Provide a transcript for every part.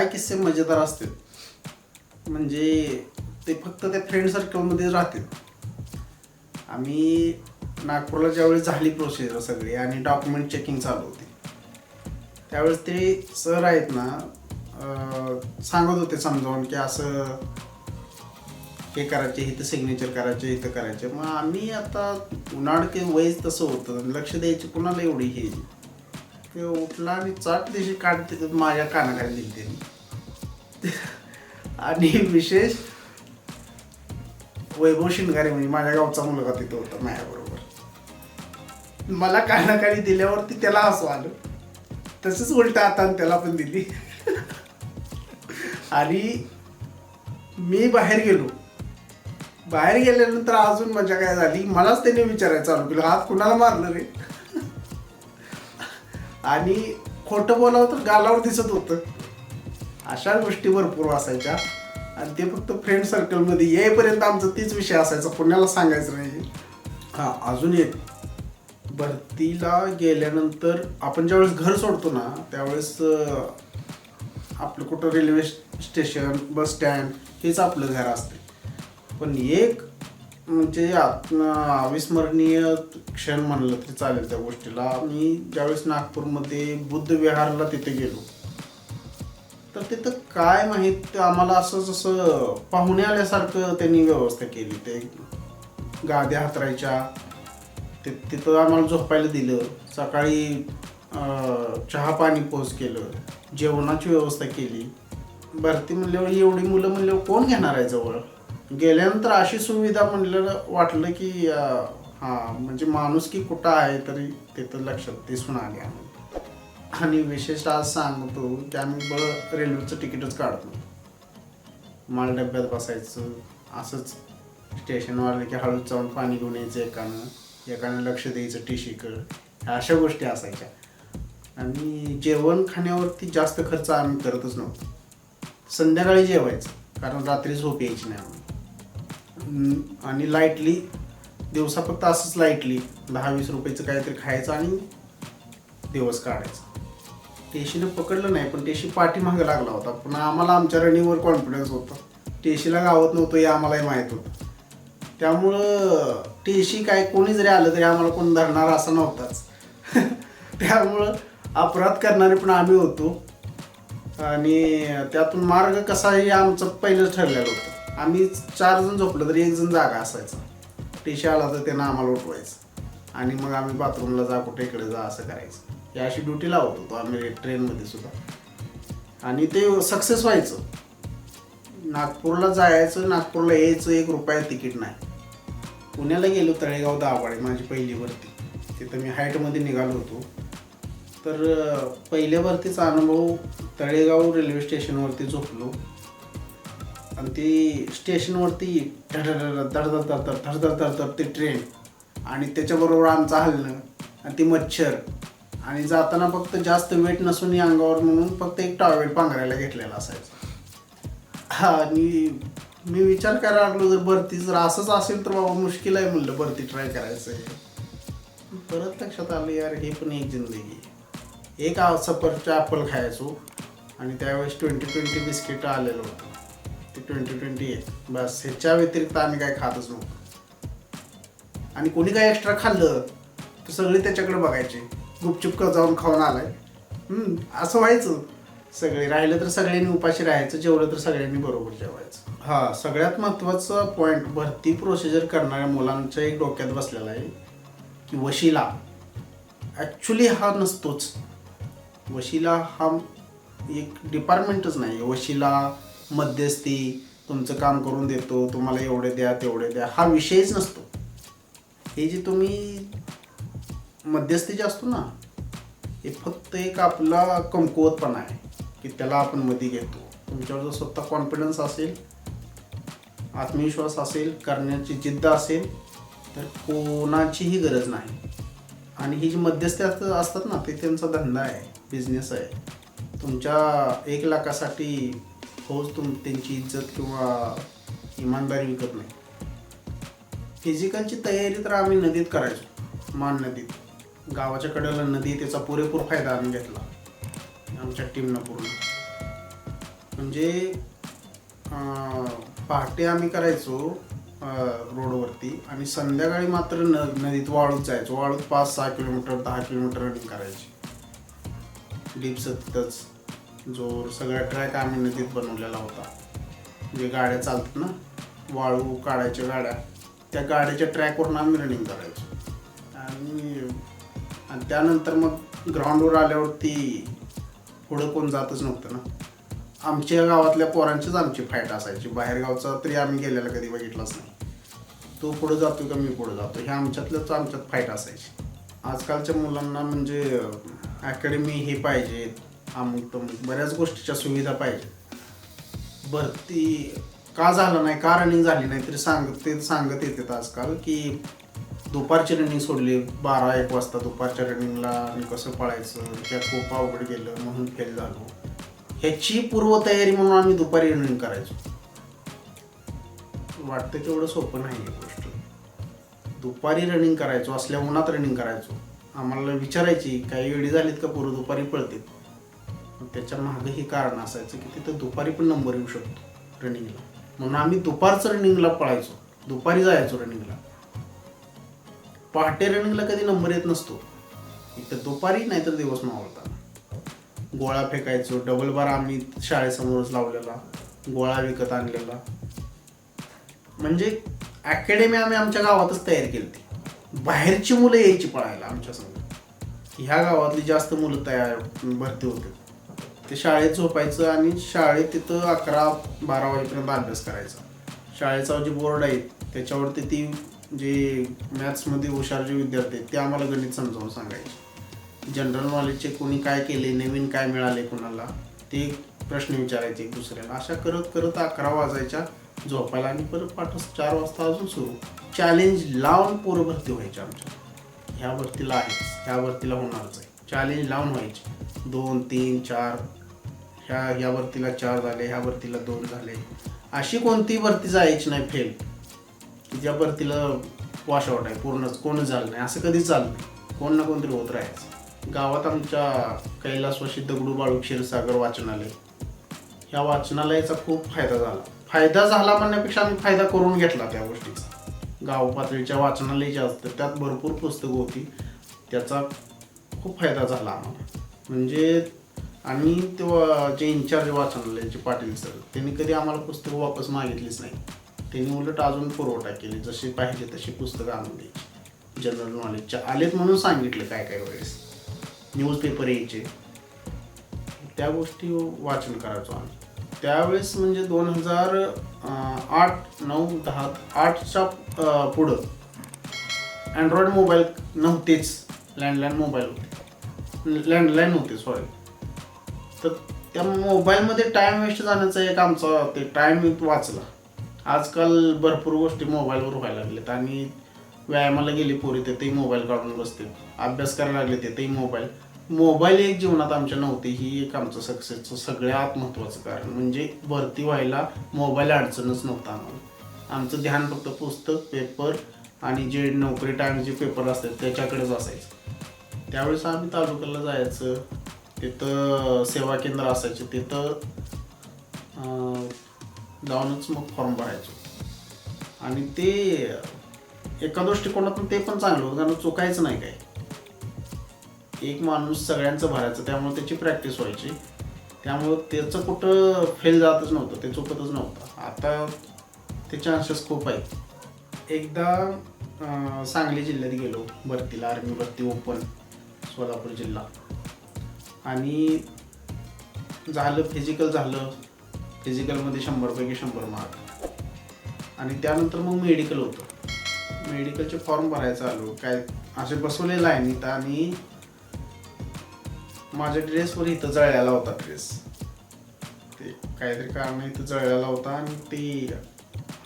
काय किस्से मजेदार असते म्हणजे ते फक्त त्या फ्रेंड सर्कलमध्ये राहते आम्ही नागपूरला ज्यावेळेस झाली प्रोसिजर सगळी आणि डॉक्युमेंट चेकिंग चालू होती त्यावेळेस ते सर आहेत ना सांगत होते समजावून की असं हे करायचे इथं सिग्नेचर करायचे इथं करायचे. मग आम्ही आता उन्हाळ के वयच तसं होतं. लक्ष द्यायची कुणाला एवढी हे? ते उठला आणि चाट दिवशी काढते माझ्या कानाखाली दिली त्यांनी आणि विशेष वैभव शिंगारे म्हणजे माझ्या गावचा मुलगा तिथं होता माझ्याबरोबर. मला कानाखाली दिल्यावरती त्याला असं आलं. तसंच उलट आता त्याला पण दिली. आणि मी बाहेर गेलो. बाहेर गेल्यानंतर अजून मजा काय झाली? मलाच त्याने विचारायचं चालू केलं. हात कुणाला मारलं रे? आणि खोटं बोलावं तर गालावर दिसत होतं. अशा गोष्टी भरपूर असायच्या. आणि ते फक्त फ्रेंड सर्कलमध्ये येईपर्यंत आमचा तीच विषय असायचा. पुण्याला सांगायचं नाही. हां अजून एक. भरतीला गेल्यानंतर आपण ज्यावेळेस घर सोडतो ना त्यावेळेस आपलं कुठं रेल्वे स्टेशन बस स्टँड हेच आपलं घर असते पण एक म्हणजे अविस्मरणीय क्षण म्हणलं तरी चालेल त्या गोष्टीला. मी ज्यावेळेस नागपूरमध्ये बुद्ध विहारला तिथे गेलो तर तिथं काय माहीत आम्हाला असं जसं पाहुणे आल्यासारखं त्यांनी व्यवस्था केली. ते गाद्या हातरायच्या ते तिथं आम्हाला झोपायला दिलं. सकाळी चहा पाणी पोच केलं. जेवणाची व्यवस्था केली. भरती म्हणल्यावर एवढी मुलं म्हणल्यावर कोण घेणार आहे जवळ? गेल्यानंतर अशी सुविधा म्हणलं वाटलं की हा म्हणजे माणूस की कुठं आहे तरी तिथं लक्षात दिसून आले आणि विशेष आज सांगतो की आम्ही बळ रेल्वेचं तिकीटच काढतो. माल डब्यात बसायचं असंच स्टेशनवर की हळूच जाऊन पाणी घेऊन यायचं एकानं एकानं लक्ष द्यायचं टिशीकडं ह्या अशा गोष्टी असायच्या. आणि जेवण खाण्यावरती जास्त खर्च आम्ही करतच नव्हतो. संध्याकाळी जेवायचं कारण रात्री झोप यायची नाही आणि लाईटली दिवसा फक्त असंच लाईटली दहा वीस रुपयाचं काहीतरी खायचं आणि दिवस काढायचा. टेशीनं पकडलं नाही पण टेशी पाठीमागं लागला होता. पण आम्हाला आमच्या रनिंगवर कॉन्फिडन्स होता. टेशीला गावत नव्हतं हे आम्हालाही माहीत होतं. त्यामुळं टेशी काय कोणी जरी आलं तरी आम्हाला कोण धरणार असं नव्हताच. त्यामुळं अपराध करणारे पण आम्ही होतो. आणि त्यातून मार्ग कसा हे आमचं पहिलंच ठरलेलं होतं. आम्ही चार जण झोपलं तरी एक जण जागा असायचा. टीशा आला तर त्यांना आम्हाला उठवायचं. आणि मग आम्ही बाथरूमला जा कुठे इकडे जा असं करायचं. या अशी ड्युटी लावत होतो आम्ही ट्रेनमध्ये सुद्धा. आणि ते सक्सेस व्हायचं. नागपूरला जायचं नागपूरला यायचं एक रुपया तिकीट नाही. पुण्याला गेलो तळेगाव दाभाडे माझी पहिली भरती. तिथं मी हाईटमध्ये निघालो होतो. तर पहिल्या भरतीचा अनुभव तळेगाव रेल्वे स्टेशनवरती झोपलो. आणि ती स्टेशनवरती धडधड धडधड धडधड धडधड धडधड ती ट्रेन आणि त्याच्याबरोबर आमचं हलणं आणि ती मच्छर आणि जाताना फक्त जास्त वेट नसून अंगावर म्हणून फक्त एक टॉवेल पांघरायला घेतलेला असायचा हा, आणि मी विचार करायला लागलो जर भरती जर असंच असेल तर बाबा मुश्किल आहे म्हणलं भरती ट्राय करायचं आहे परत लक्षात आलं यार हे पण एक जिंदगी एक आ- ॲपल खायचो आणि त्यावेळेस ट्वेंटी ट्वेंटी बिस्किट आलेलं होतं ते ट्वेंटी ट्वेंटी आहे. बस ह्याच्या व्यतिरिक्त आम्ही काय खातच नव्हतो. आणि कोणी काय एक्स्ट्रा खाल्लं तर सगळे त्याच्याकडे बघायचे. गुपचुप जाऊन खाऊन आलाय. हम्म, असं व्हायचं. सगळे राहिलं तर सगळ्यांनी उपाशी राहायचं जेवलं तर सगळ्यांनी बरोबर जेवायचं. हा सगळ्यात महत्त्वाचं पॉईंट भरती प्रोसिजर करणाऱ्या मुलांच्या एक डोक्यात बसलेला आहे की वशिला. ॲक्च्युली हा नसतोच. वशिला हा एक डिपार्टमेंटच नाही वशिला मध्यस्थी तुमचं काम करून देतो तुम्हाला एवढे द्या तेवढे द्या. हा विषयच नसतो. हे जे तुम्ही मध्यस्थी जे असतो ना हे फक्त एक आपला कमकुवतपणा आहे की त्याला आपण मध्ये घेतो. तुमच्यावर जर स्वतः कॉन्फिडन्स असेल आत्मविश्वास असेल करण्याची जिद्द असेल तर कोणाचीही गरज नाही. आणि ही जी मध्यस्थी असतात ना ते त्यांचा धंदा आहे बिझनेस आहे. तुमच्या एक लाखासाठी फौज तुम त्यांची इज्जत किंवा इमानदारी विकत नाही. फिजिकलची तयारी तर आम्ही नदीत करायचो मान नदीत. गावाच्या कडेला नदी त्याचा पुरेपूर फायदा आम्ही घेतला आमच्या टीमनं पूर्ण. म्हणजे पहाटे आम्ही करायचो रोडवरती आणि संध्याकाळी मात्र न नदीत वाळूत जायचो. वाळूत पाच सहा किलोमीटर दहा किलोमीटर रनिंग करायची. डीपचं तिथंच जो सगळा ट्रॅक आम्ही नदीत बनवलेला होता. जे गाड्या चालतात ना वाळू काढायच्या गाड्या त्या गाड्याच्या ट्रॅकवरून आम्ही रनिंग करायचो. आणि आणि त्यानंतर मग ग्राउंडवर आल्यावरती पुढं कोण जातच नव्हतं ना. आमच्या गावातल्या पोरांचीच आमची फाईट असायची. बाहेरगावचा तरी आम्ही गेलेला कधी बघितलाच नाही. तो पुढं जातो का मी पुढं जातो ह्या आमच्यातल्याच आमच्यात फाईट असायची. आजकालच्या मुलांना म्हणजे अकॅडमी हे पाहिजे अमुक तमुक बऱ्याच गोष्टीच्या सुविधा पाहिजे. भरती का झालं नाही का रनिंग झाली नाही तरी सांगत ते सांगत येतात आजकाल की दुपारची रनिंग सोडली बारा एक वाजता दुपारच्या रनिंगला आणि कसं पळायचं त्या खूप अवघड गेलं म्हणून फेल झालो. ह्याची पूर्वतयारी म्हणून आम्ही दुपारी रनिंग करायचो. वाटतं तेवढं सोपं नाही आहे गोष्ट. दुपारी रनिंग करायचो असल्या उन्हात रनिंग करायचो. आम्हाला विचारायची काही वेळी झालीत का पूर्व दुपारी पळते त्याच्यामागे हे कारण असायचं की तिथं दुपारी पण नंबर येऊ शकतो रनिंगला म्हणून आम्ही दुपारचं रनिंगला पळायचो. दुपारी जायचो रनिंगला पहाटे रनिंगला कधी नंबर येत नसतो. इथं दुपारी नाहीतर दिवस मावळताना गोळा फेकायचो डबल बार आम्ही शाळेसमोरच लावलेला गोळा विकत आणलेला. म्हणजे अकॅडमी आम्ही आमच्या गावातच तयार केली बाहेरची मुलं यायची पळायला आमच्या संघ ह्या गावातली जास्त मुलं तयार भरती होते ते शाळेत झोपायचं आणि शाळेत तिथं अकरा बारा वाजेपर्यंत अभ्यास करायचा. शाळेचा जे बोर्ड आहे त्याच्यावरती ती जे मॅथ्समध्ये हुशार जे विद्यार्थी आहेत ते आम्हाला गणित समजावून सांगायचे. जनरल नॉलेजचे कोणी काय केले नवीन काय मिळाले कोणाला ते प्रश्न विचारायचे एक दुसऱ्याला. अशा करत करत अकरा वाजायच्या झोपायला आणि परत पाठ चार वाजता अजून सुरू. चॅलेंज लावून पोरं भरती व्हायची आमच्या. ह्या भरतीला आहेच ह्या भरतीला होणारच आहे. चॅलेंज लावून व्हायचे. दोन तीन चार ह्या या भरतीला चार झाले ह्या भरतीला दोन झाले. अशी कोणती भरती जायची नाही फेल की ज्या भरतीला वॉशआउट आहे पूर्णच कोणच झालं नाही असं कधीच झालं नाही. कोण ना कोणतरी होत राहायचं. गावात आमच्या कैलासवाशी दगडू बाळू क्षीरसागर वाचनालय ह्या वाचनालयाचा खूप फायदा झाला. फायदा झाला म्हणण्यापेक्षा आम्ही फायदा करून घेतला त्या गोष्टीचा. गाव पातळीच्या वाचनालय जे असतं त्यात भरपूर पुस्तकं होती. त्याचा खूप फायदा झाला आम्हाला. म्हणजे आणि ते जे इन्चार्ज वाचनालयाचे पाटील सर त्यांनी कधी आम्हाला पुस्तकं वापस मागितलीच नाही. त्यांनी उलट अजून पुरवठा केली जशी पाहिजे तशी पुस्तकं आणून द्यायची. जनरल नॉलेजच्या आलेत म्हणून सांगितलं काय काय वेळेस न्यूजपेपर यायचे. त्या गोष्टी वाचन करायचो आम्ही. त्यावेळेस म्हणजे दोन हजार आठ नऊ दहा आठच्या पुढं अँड्रॉइड मोबाईल नव्हतेच. लँडलाईन मोबाईल होते. लँडलाईन होते सॉरी तर त्या मोबाईलमध्ये टाईम वेस्ट जाण्याचा एक आमचा ते टाईम वाचला. आजकाल भरपूर गोष्टी मोबाईलवर व्हायला लागल्यात आणि व्यायामाला गेली पोरी तेही मोबाईल काढून बसते अभ्यास करायला लागले तेही मोबाईल. मोबाईल एक जीवनात आमच्या नव्हते ही एक आमचं सक्सेसचं सगळ्यात महत्त्वाचं कारण. म्हणजे भरती व्हायला मोबाईल अडचणच नव्हता आम्हाला. आमचं ध्यान फक्त पुस्तक पेपर आणि जे नोकरी टाईम जे पेपर असतात त्याच्याकडेच असायचं. त्यावेळेस आम्ही तालुक्याला जायचं. तिथं सेवा केंद्र असायचे तिथं जाऊनच मग फॉर्म भरायचो. आणि ते एका दृष्टिकोनातून ते पण चांगलं होतं कारण चुकायचं नाही काय एक माणूस सगळ्यांचं भरायचं त्यामुळे त्याची प्रॅक्टिस व्हायची. त्यामुळं त्याचं कुठं फेल जातच नव्हतं ते चुकतच नव्हतं. आता ते चान्सेस खूप आहेत. एकदा सांगली जिल्ह्यात गेलो भरतीला आर्मी भरती ओपन सोलापूर जिल्हा. आणि झालं फिजिकल झालं. फिजिकलमध्ये शंभरपैकी शंभर मार्क आणि त्यानंतर मग मेडिकल होतं. मेडिकलचे फॉर्म भरायचं आलो. काय असे बसवलेलं आहे मी तर आणि माझ्या ड्रेसवर इथं जळलेला होता ड्रेस ते काहीतरी कारण इथं जळलेला होता आणि ते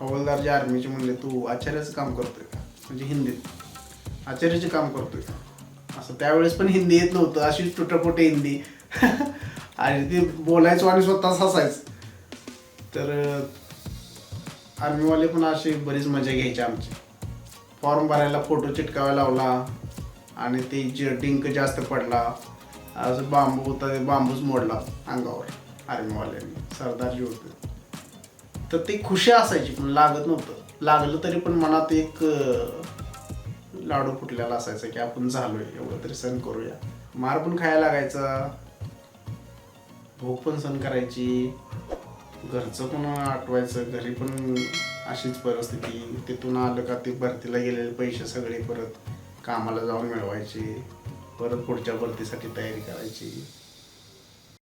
हवालदार जे आर्मीचे म्हणले तू आचार्याचं काम करतोय का? म्हणजे हिंदीत. आचार्याचे काम करतोय का? असं त्यावेळेस पण हिंदी येत नव्हतं. अशीच तुटपुटे हिंदी. आणि ते बोलायचो आणि स्वतःच हसायचं. तर आर्मीवाले पण अशी बरीच मजा घ्यायची आमची. फॉर्म भरायला फोटो चिटकावा लावला आणि ते जे डिंक जास्त पडला असं बांबू होता ते बांबूच मोडला अंगावर आर्मीवाल्यांनी. सरदारजी होते. तर ते खुशी असायची पण लागत नव्हतं. लागलं तरी पण मनात एक लाडू फुटलेला असायचा की आपण झालोय एवढं तरी सण करूया. मार पण खायला लागायचा. भूक पण सण करायची. घरचं पण आठवायचं. घरी पण अशीच परिस्थिती. तिथून आलं का ते भरतीला गेलेले पैसे सगळे परत कामाला जाऊन मिळवायचे. परत पुढच्या भरतीसाठी तयारी करायची.